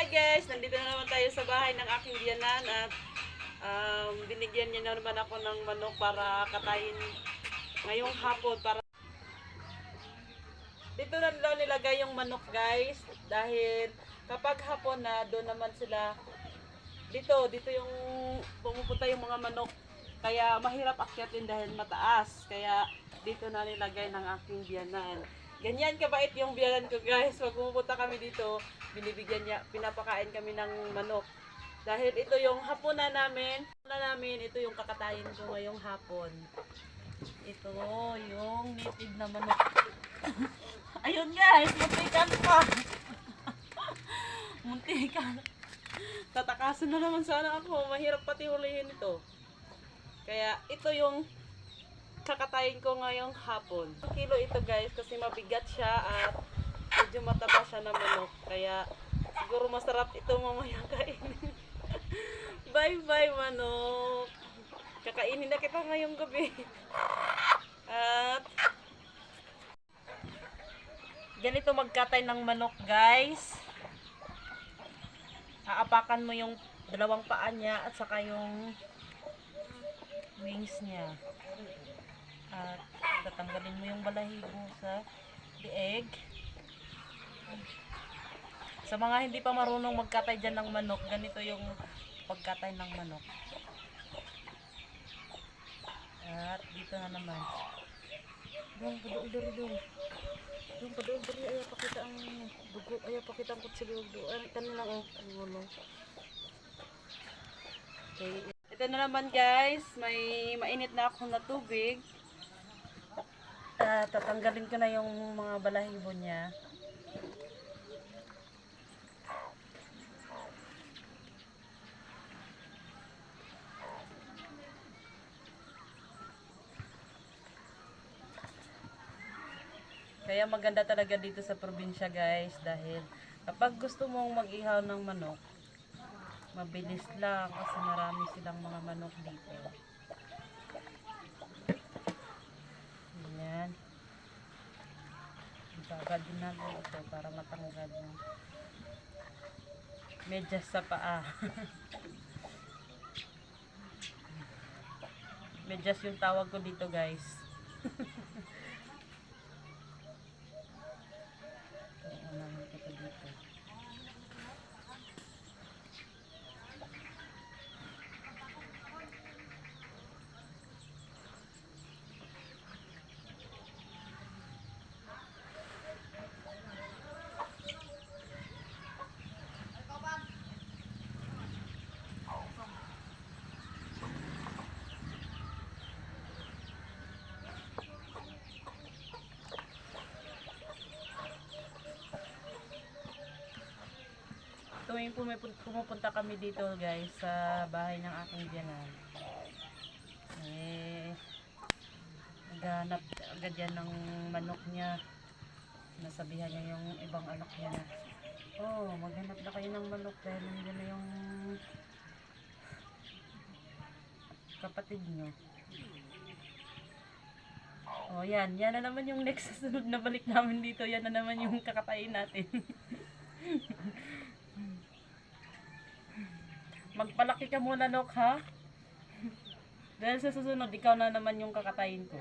Hi guys, nandito na naman tayo sa bahay ng aking biyanan at um, binigyan niya na naman ako ng manok para katayin ngayong hapon para dito na daw nilagay yung manok guys. Dahil kapag hapon na doon naman sila. Dito, dito yung pumupunta yung mga manok. Kaya mahirap akyatin dahil mataas. Kaya dito na nilagay ng aking biyanan ganyan kabait yung biyanan ko guys pag pumupunta kami dito binibigyan niya, pinapakain kami ng manok. Dahil ito yung hapunan namin, hapunan namin, ito yung kakatayin ko ngayong hapon. Ito yung native na manok. Ayun guys, muntikan pa. muntikan. Tatakasan na naman sana ako. Mahirap pati hulihin ito. Kaya ito yung kakatayin ko ngayong hapon. Kilo ito guys kasi mabigat siya at medyo mataba siya na manok. Kaya siguro masarap ito mamaya kainin. bye bye manok. Kakainin na kita ngayong gabi. At ganito magkatay ng manok guys. Aapakan mo yung dalawang paa niya at saka yung wings niya. At tatanggalin mo yung balahibo sa lieg. Sa mga hindi pa marunong magkatay dyan ng manok, ganito yung pagkatay ng manok. At dito na naman. Doon, padool dali doon. Doon, padool dali. Ayaw pakita ang dugo. Ayaw pakita ang kutsilyo. Ay, kanina oh. Ang ulo. Okay. Ito na naman guys. May mainit na ako na tubig. Ah, tatanggalin ko na yung mga balahibo niya. Kaya maganda talaga dito sa probinsya guys dahil kapag gusto mong mag-ihaw ng manok, mabilis lang kasi marami silang mga manok dito. Ayan. Ibabad din natin ito para matanggal yung medyas sa paa. medyas yung tawag ko dito guys. Kaya namin ito dito. Pumipun- pumupunta kami dito guys sa bahay ng aking biyanan. Eh naghanap agad yan ng manok niya. Nasabihan niya yung ibang anak niya na oh maghanap na kayo ng manok dahil nandiyan na yung kapatid niyo. Oh yan. Yan na naman yung next sunod na balik namin dito. Yan na naman yung kakatayin natin Magpalaki ka muna, Nok, ha? Dahil sa susunod, ikaw na naman yung kakatayin ko.